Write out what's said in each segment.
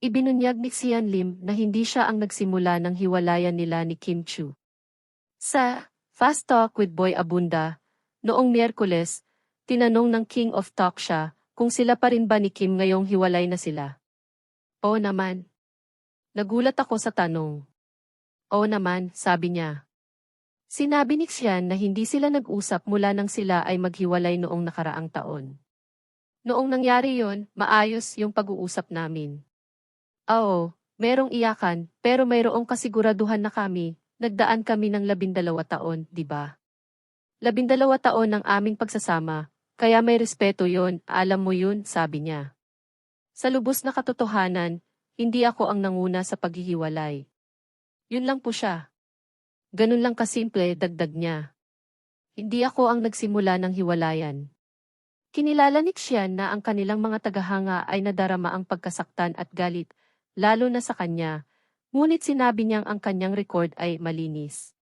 Ibinunyag ni Xian Lim na hindi siya ang nagsimula ng hiwalayan nila ni Kim Chu. Sa Fast Talk with Boy Abunda, noong Miyerkules, tinanong ng King of Talk siya kung sila pa rin ba ni Kim ngayong hiwalay na sila. Oo naman. Nagulat ako sa tanong. Oo naman, sabi niya. Sinabi ni Xian na hindi sila nag-usap mula nang sila ay maghiwalay noong nakaraang taon. Noong nangyari yon, maayos yung pag-uusap namin. Oo, merong iyakan, pero mayroong kasiguraduhan na kami, nagdaan kami ng labindalawa taon, di ba? Labindalawa taon ng aming pagsasama, kaya may respeto yon, alam mo yun, sabi niya. Sa lubos na katotohanan, hindi ako ang nanguna sa paghihiwalay. Yun lang po siya. Ganun lang kasimple, dagdag niya. Hindi ako ang nagsimula ng hiwalayan. Kinilala ni Xian na ang kanilang mga tagahanga ay nadarama ang pagkasaktan at galit lalo na sa kanya, ngunit sinabi niyang ang kanyang record ay malinis.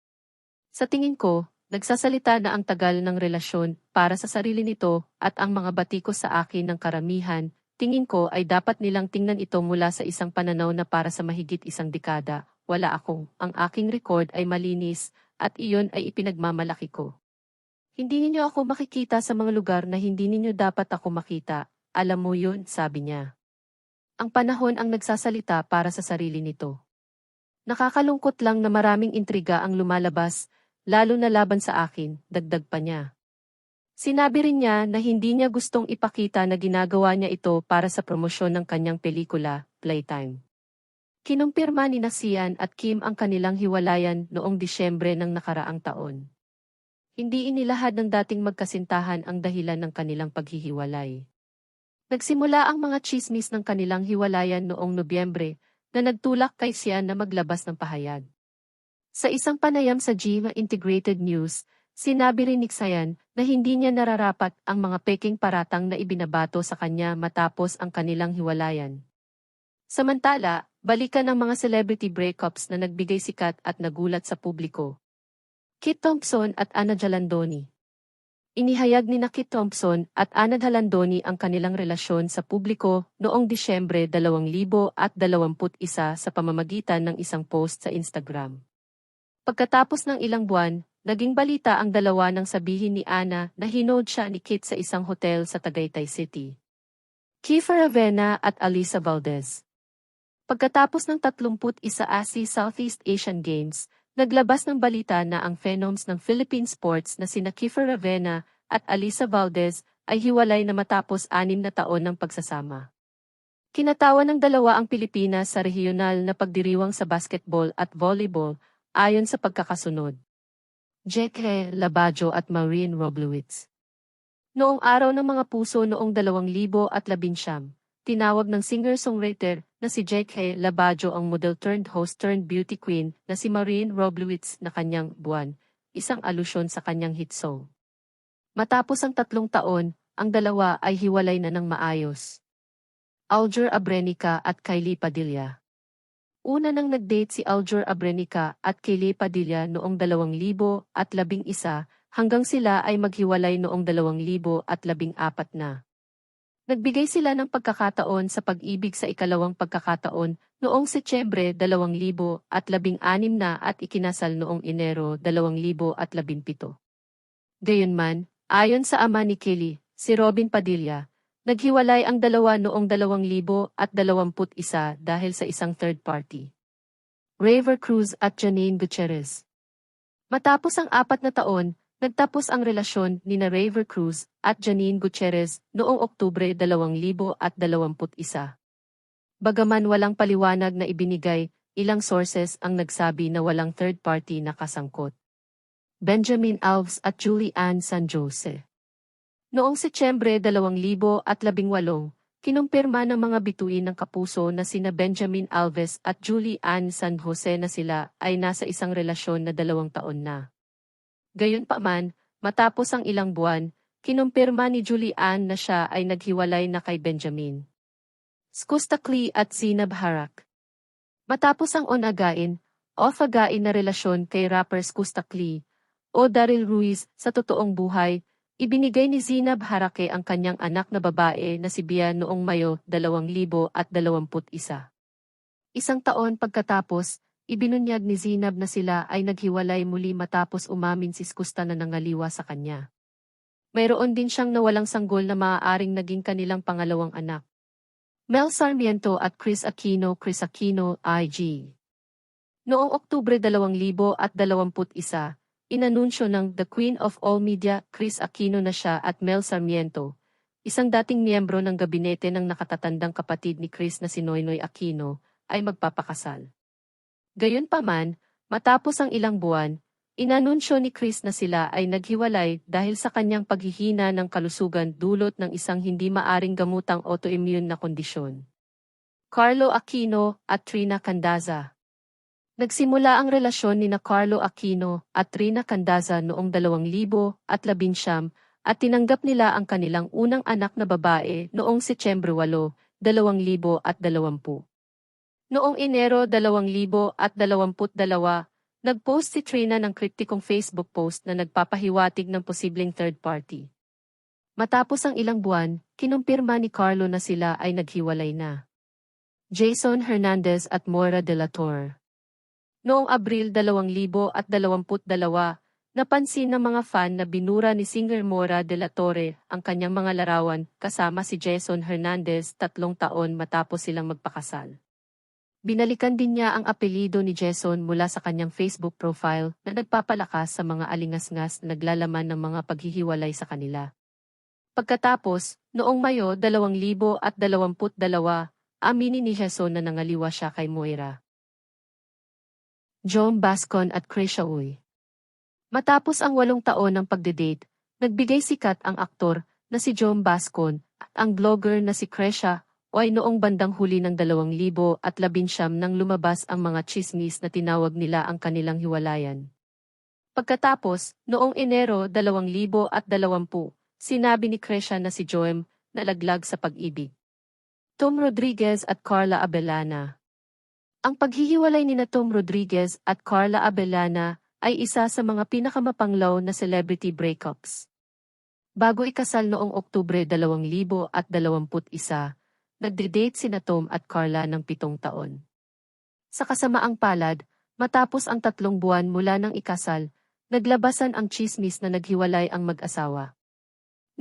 Sa tingin ko, nagsasalita na ang tagal ng relasyon para sa sarili nito at ang mga batiko sa akin ng karamihan, tingin ko ay dapat nilang tingnan ito mula sa isang pananaw na para sa mahigit isang dekada, wala akong, ang aking record ay malinis, at iyon ay ipinagmamalaki ko. Hindi ninyo ako makikita sa mga lugar na hindi ninyo dapat ako makita, alam mo yun, sabi niya. Ang panahon ang nagsasalita para sa sarili nito. Nakakalungkot lang na maraming intriga ang lumalabas, lalo na laban sa akin, dagdag pa niya. Sinabi rin niya na hindi niya gustong ipakita na ginagawa niya ito para sa promosyon ng kanyang pelikula, Playtime. Kinumpirma ni Nasian at Kim ang kanilang hiwalayan noong Disyembre ng nakaraang taon. Hindi inilahad ng dating magkasintahan ang dahilan ng kanilang paghihiwalay. Nagsimula ang mga chismis ng kanilang hiwalayan noong Nobyembre na nagtulak kay Sian na maglabas ng pahayag. Sa isang panayam sa GMA Integrated News, sinabi rin ni Xayan na hindi niya nararapat ang mga peking paratang na ibinabato sa kanya matapos ang kanilang hiwalayan. Samantala, balikan ng mga celebrity breakups na nagbigay sikat at nagulat sa publiko. Kit Thompson at Anna Jalandoni Inihayag ni Nakit Thompson at Anad Halandoni ang kanilang relasyon sa publiko noong Disyembre 2021 sa pamamagitan ng isang post sa Instagram. Pagkatapos ng ilang buwan, naging balita ang dalawa nang sabihin ni Ana na hinood siya ni Kit sa isang hotel sa Tagaytay City. Kiefer Ravena at Alisa Valdez Pagkatapos ng 31 ASI Southeast Asian Games, Naglabas ng balita na ang phenoms ng Philippine sports na sina Kiefer Ravena at Alisa Valdez ay hiwalay na matapos anim na taon ng pagsasama. Kinatawa ng dalawa ang Pilipinas sa regional na pagdiriwang sa basketball at volleyball ayon sa pagkakasunod. Jeke Labajo at Maureen Roblewitz. Noong araw ng mga puso noong 2019, tinawag ng singer-songwriter na si J.K. Labajo ang model turned host turned beauty queen na si Maureen Roblewitz na kanyang buwan, isang alusyon sa kanyang hit song. Matapos ang tatlong taon, ang dalawa ay hiwalay na ng maayos. Alger Abrenica at Kylie Padilla Una nang nag-date si Alger Abrenica at Kylie Padilla noong 2011 hanggang sila ay maghiwalay noong 2014 na. Nagbigay sila ng pagkakataon sa pag-ibig sa ikalawang pagkakataon noong Setyembre 2016 na at ikinasal noong Enero 2017. Gayunman, ayon sa ama ni Kelly, si Robin Padilla, naghiwalay ang dalawa noong 2021 dahil sa isang third party. Raver Cruz at Janine Gutierrez Matapos ang apat na taon, Nagtapos ang relasyon ni na Raver Cruz at Janine Gutierrez noong Oktubre 2021. Bagaman walang paliwanag na ibinigay, ilang sources ang nagsabi na walang third party na kasangkot. Benjamin Alves at Julie Ann San Jose Noong Setyembre 2018, kinumpirma ng mga bituin ng kapuso na sina Benjamin Alves at Julie Ann San Jose na sila ay nasa isang relasyon na dalawang taon na. Gayunpaman, matapos ang ilang buwan, kinumpirma ni Julian na siya ay naghiwalay na kay Benjamin. Skustakli at Zinab Harak Matapos ang onagain, off-again na relasyon kay rapper Skustakli, o Daryl Ruiz sa totoong buhay, ibinigay ni Zinab Harake ang kanyang anak na babae na si Bia noong Mayo 2021. Isang taon pagkatapos, ibinunyag ni Zinab na sila ay naghiwalay muli matapos umamin si Skusta na nangaliwa sa kanya. Mayroon din siyang nawalang sanggol na maaaring naging kanilang pangalawang anak. Mel Sarmiento at Chris Aquino Chris Aquino, IG. Noong Oktubre 2021, inanunsyo ng The Queen of All Media, Chris Aquino na siya at Mel Sarmiento, isang dating miyembro ng gabinete ng nakatatandang kapatid ni Chris na si Noynoy Aquino, ay magpapakasal. Gayunpaman, matapos ang ilang buwan, inanunsyo ni Chris na sila ay naghiwalay dahil sa kanyang paghihina ng kalusugan dulot ng isang hindi maaring gamutang autoimmune na kondisyon. Carlo Aquino at Trina Candaza Nagsimula ang relasyon ni na Carlo Aquino at Trina Candaza noong 2019 at tinanggap nila ang kanilang unang anak na babae noong Setyembre 8, 2020. Noong Enero 2022, nagpost si Trina ng kriptikong Facebook post na nagpapahiwatig ng posibleng third party. Matapos ang ilang buwan, kinumpirma ni Carlo na sila ay naghiwalay na. Jason Hernandez at Moira de la Torre Noong Abril 2022, napansin ng mga fan na binura ni singer Moira de la Torre ang kanyang mga larawan kasama si Jason Hernandez tatlong taon matapos silang magpakasal. Binalikan din niya ang apelido ni Jason mula sa kanyang Facebook profile na nagpapalakas sa mga alingasngas na naglalaman ng mga paghihiwalay sa kanila. Pagkatapos, noong Mayo 2022, aminin ni Jason na nangaliwa siya kay Moira. John Bascon at Krisha Uy Matapos ang walong taon ng pagdedate, nagbigay sikat ang aktor na si John Bascon at ang blogger na si Krisha ay noong bandang huli ng 2019 nang lumabas ang mga chismis na tinawag nila ang kanilang hiwalayan. Pagkatapos, noong Enero 2020, sinabi ni Kresha na si Joem nalaglag sa pag-ibig. Tom Rodriguez at Carla Abelana Ang paghihiwalay ni na Tom Rodriguez at Carla Abelana ay isa sa mga pinakamapanglaw na celebrity breakups. Bago ikasal noong Oktubre 2021, Nagde-date sina Tom at Carla ng pitong taon. Sa kasamaang palad, matapos ang tatlong buwan mula ng ikasal, naglabasan ang chismis na naghiwalay ang mag-asawa.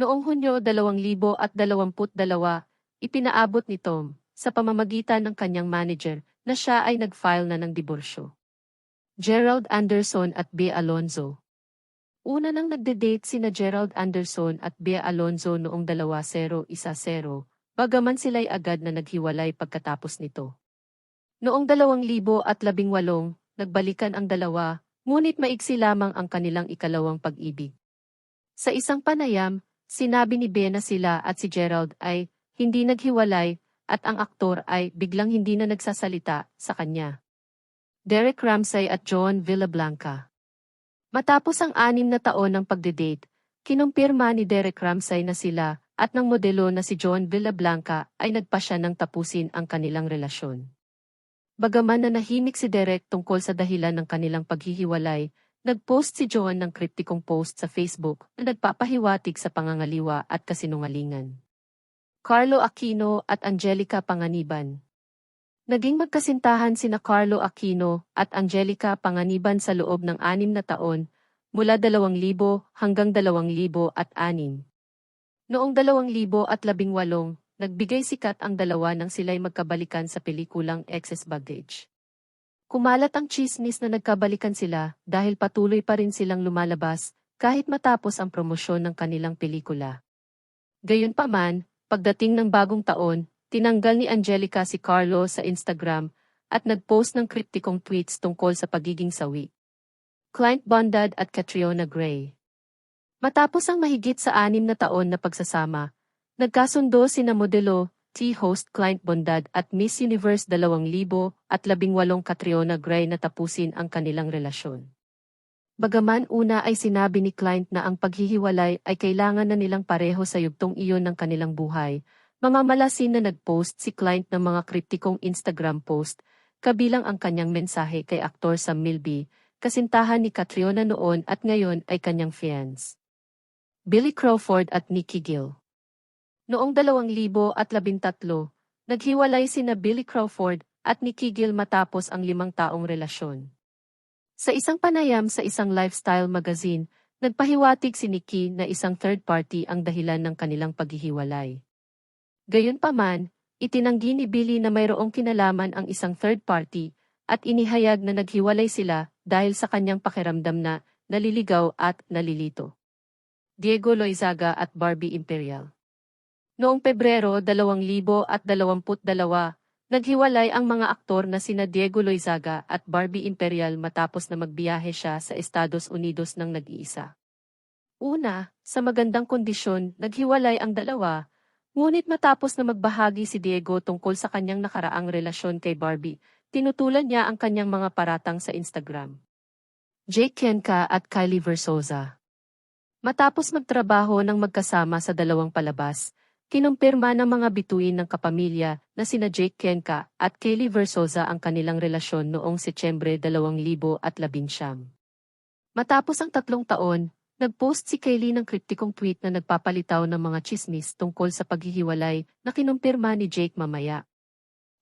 Noong Hunyo 2022, ipinaabot ni Tom, sa pamamagitan ng kanyang manager, na siya ay nag-file na ng diborsyo. Gerald Anderson at Bea Alonzo Una nang nagde-date sina Gerald Anderson at Bea Alonzo noong 2010 bagaman sila'y agad na naghiwalay pagkatapos nito. Noong 2018, nagbalikan ang dalawa, ngunit maiksi lamang ang kanilang ikalawang pag-ibig. Sa isang panayam, sinabi ni Bena sila at si Gerald ay hindi naghiwalay at ang aktor ay biglang hindi na nagsasalita sa kanya. Derek Ramsay at John Villablanca Matapos ang anim na taon ng pagdedate, kinumpirma ni Derek Ramsay na sila at ng modelo na si John Villablanca ay nagpasya ng tapusin ang kanilang relasyon. Bagaman na nahimik si Derek tungkol sa dahilan ng kanilang paghihiwalay, nagpost si John ng kriptikong post sa Facebook na nagpapahiwatig sa pangangaliwa at kasinungalingan. Carlo Aquino at Angelica Panganiban Naging magkasintahan sina Carlo Aquino at Angelica Panganiban sa loob ng anim na taon, mula 2000 hanggang 2006. Noong 2018, nagbigay sikat ang dalawa nang sila'y magkabalikan sa pelikulang Excess Baggage. Kumalat ang chismis na nagkabalikan sila dahil patuloy pa rin silang lumalabas kahit matapos ang promosyon ng kanilang pelikula. Gayunpaman, pagdating ng bagong taon, tinanggal ni Angelica si Carlo sa Instagram at nagpost ng kriptikong tweets tungkol sa pagiging sawi. Client Bondad at Catriona Gray Matapos ang mahigit sa anim na taon na pagsasama, nagkasundo sina modelo, T-host Client Bondad at Miss Universe 2018 Catriona Gray na tapusin ang kanilang relasyon. Bagaman una ay sinabi ni Client na ang paghihiwalay ay kailangan na nilang pareho sa yugtong iyon ng kanilang buhay, mamamalasin na nagpost si Client ng mga kriptikong Instagram post, kabilang ang kanyang mensahe kay aktor Sam Milby, kasintahan ni Catriona noon at ngayon ay kanyang fiance. Billy Crawford at Nikki Gill. Noong 2013, naghiwalay sina Billy Crawford at nikigil matapos ang limang taong relasyon. Sa isang panayam sa isang lifestyle magazine, nagpahiwatig si Nikki na isang third party ang dahilan ng kanilang paghihiwalay. Gayunpaman, itinanggi ni Billy na mayroong kinalaman ang isang third party at inihayag na naghiwalay sila dahil sa kanyang pakiramdam na naliligaw at nalilito. Diego Loizaga at Barbie Imperial Noong Pebrero 2022, naghiwalay ang mga aktor na sina Diego Loizaga at Barbie Imperial matapos na magbiyahe siya sa Estados Unidos ng nag-iisa. Una, sa magandang kondisyon, naghiwalay ang dalawa, ngunit matapos na magbahagi si Diego tungkol sa kanyang nakaraang relasyon kay Barbie, tinutulan niya ang kanyang mga paratang sa Instagram. Jake Kenka at Kylie Versosa Matapos magtrabaho ng magkasama sa dalawang palabas, Kinumpirma ng mga bituin ng kapamilya na sina Jake Kenka at Kelly Versosa ang kanilang relasyon noong Setyembre 2019. Matapos ang tatlong taon, nagpost si Kelly ng kriptikong tweet na nagpapalitaw ng mga chismis tungkol sa paghihiwalay na kinumpirma ni Jake mamaya.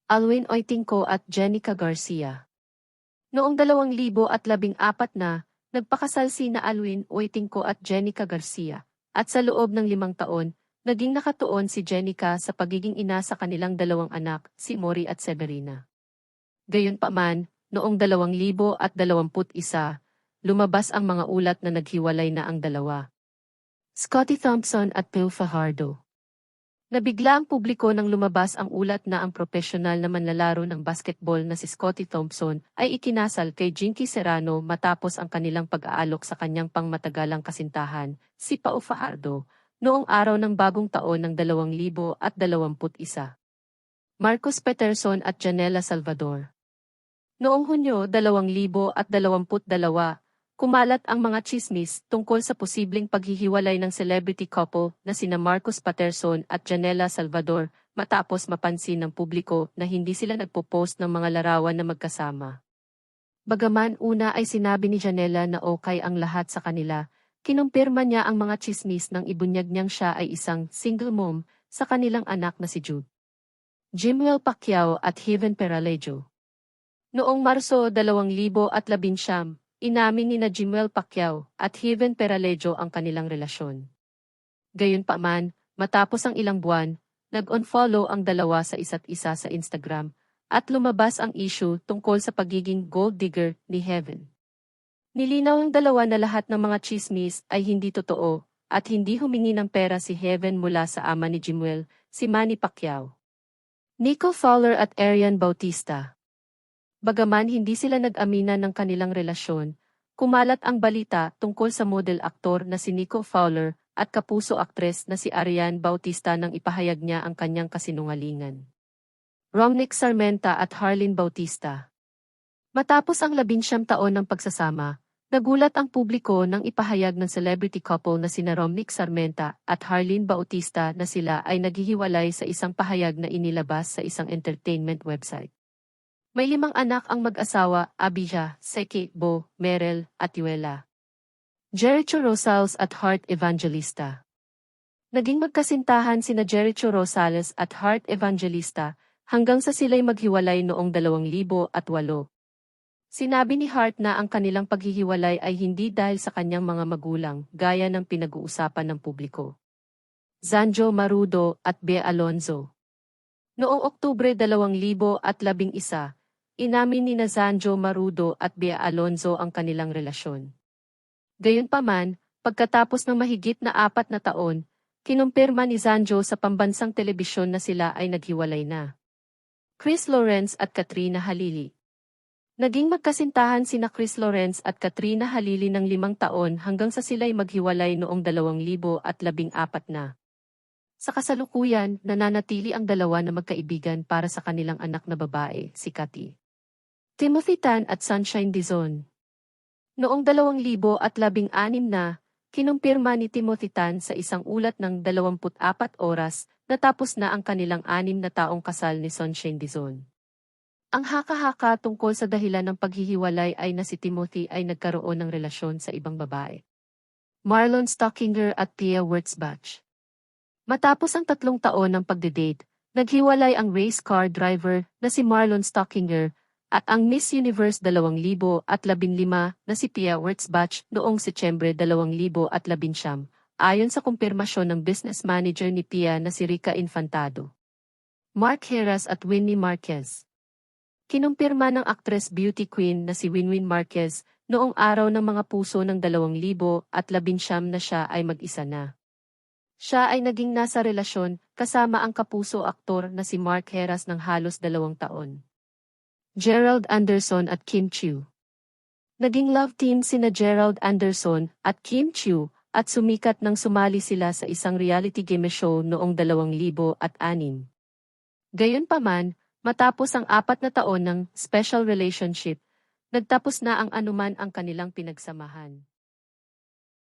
Alwin Oitingco at Jenica Garcia Noong 2014 na, nagpakasal si na Alwin Oitingco at Jenica Garcia, at sa loob ng limang taon, Naging nakatuon si Jenica sa pagiging ina sa kanilang dalawang anak, si Mori at Severina. Gayunpaman, noong 2021, lumabas ang mga ulat na naghiwalay na ang dalawa. Scotty Thompson at Phil Fajardo Nabigla ang publiko nang lumabas ang ulat na ang profesional na manlalaro ng basketball na si Scotty Thompson ay ikinasal kay Jinky Serrano matapos ang kanilang pag-aalok sa kanyang pangmatagalang kasintahan, si Pao Fajardo, noong araw ng bagong taon ng 2021. Marcos Peterson at Janela Salvador Noong Hunyo 2022, kumalat ang mga chismis tungkol sa posibleng paghihiwalay ng celebrity couple na sina Marcos Patterson at Janela Salvador matapos mapansin ng publiko na hindi sila nagpo-post ng mga larawan na magkasama. Bagaman una ay sinabi ni Janela na okay ang lahat sa kanila, Kinumpirma niya ang mga chismis nang ibunyag niyang siya ay isang single mom sa kanilang anak na si Jude. Jimwell Pacquiao at Heaven Peralejo Noong Marso 2019, inamin ni na Jimwell Pacquiao at Heaven Peralejo ang kanilang relasyon. Gayunpaman, matapos ang ilang buwan, nag-unfollow ang dalawa sa isa't isa sa Instagram at lumabas ang issue tungkol sa pagiging gold digger ni Heaven. Nilinaw ng dalawa na lahat ng mga chismis ay hindi totoo at hindi humingi ng pera si Heaven mula sa ama ni Jimuel, si Manny Pacquiao. Nico Fowler at Arian Bautista Bagaman hindi sila nag-aminan ng kanilang relasyon, kumalat ang balita tungkol sa model-aktor na si Nico Fowler at kapuso aktres na si Arian Bautista nang ipahayag niya ang kanyang kasinungalingan. Romnick Sarmenta at Harlin Bautista Matapos ang labinsyam taon ng pagsasama, Nagulat ang publiko nang ipahayag ng celebrity couple na sina Romnick Sarmenta at Harleen Bautista na sila ay naghihiwalay sa isang pahayag na inilabas sa isang entertainment website. May limang anak ang mag-asawa, Abija, Seki, Bo, Merel, at Yuela. Jericho Rosales at Heart Evangelista Naging magkasintahan sina Jericho Rosales at Heart Evangelista hanggang sa sila'y maghiwalay noong 2008. Sinabi ni Hart na ang kanilang paghihiwalay ay hindi dahil sa kanyang mga magulang, gaya ng pinag-uusapan ng publiko. Zanjo Marudo at Bea Alonzo Noong Oktubre 2011, inamin ni na Zanjo Marudo at Bea Alonzo ang kanilang relasyon. Gayunpaman, pagkatapos ng mahigit na apat na taon, kinumpirma ni Zanjo sa pambansang telebisyon na sila ay naghiwalay na. Chris Lawrence at Katrina Halili Naging magkasintahan sina Chris Lawrence at Katrina Halili ng limang taon hanggang sa sila'y maghiwalay noong 2014 na. Sa kasalukuyan, nananatili ang dalawa na magkaibigan para sa kanilang anak na babae, si Cathy. Timothy Tan at Sunshine Dizon Noong 2016 na, kinumpirma ni Timothy Tan sa isang ulat ng 24 oras natapos na ang kanilang anim na taong kasal ni Sunshine Dizon. Ang haka-haka tungkol sa dahilan ng paghihiwalay ay na si Timothy ay nagkaroon ng relasyon sa ibang babae. Marlon Stockinger at Pia Wurzbach Matapos ang tatlong taon ng pagdedate, Naghiwalay ang race car driver na si Marlon Stockinger at ang Miss Universe 2015 na si Pia Wurtzbach noong Setyembre 2019 ayon sa kumpirmasyon ng business manager ni Pia na si Rica Infantado. Mark Heras at Winnie Marquez. Kinumpirma ng actress beauty queen na si Winwin Marquez noong araw ng mga puso ng 2019 na siya ay mag-isa na. Siya ay naging nasa relasyon kasama ang kapuso aktor na si Mark Heras ng halos dalawang taon. Gerald Anderson at Kim Chiu Naging love team sina Gerald Anderson at Kim Chiu at sumikat nang sumali sila sa isang reality game show noong 2006. Gayunpaman, matapos ang apat na taon ng special relationship, nagtapos na ang anuman ang kanilang pinagsamahan.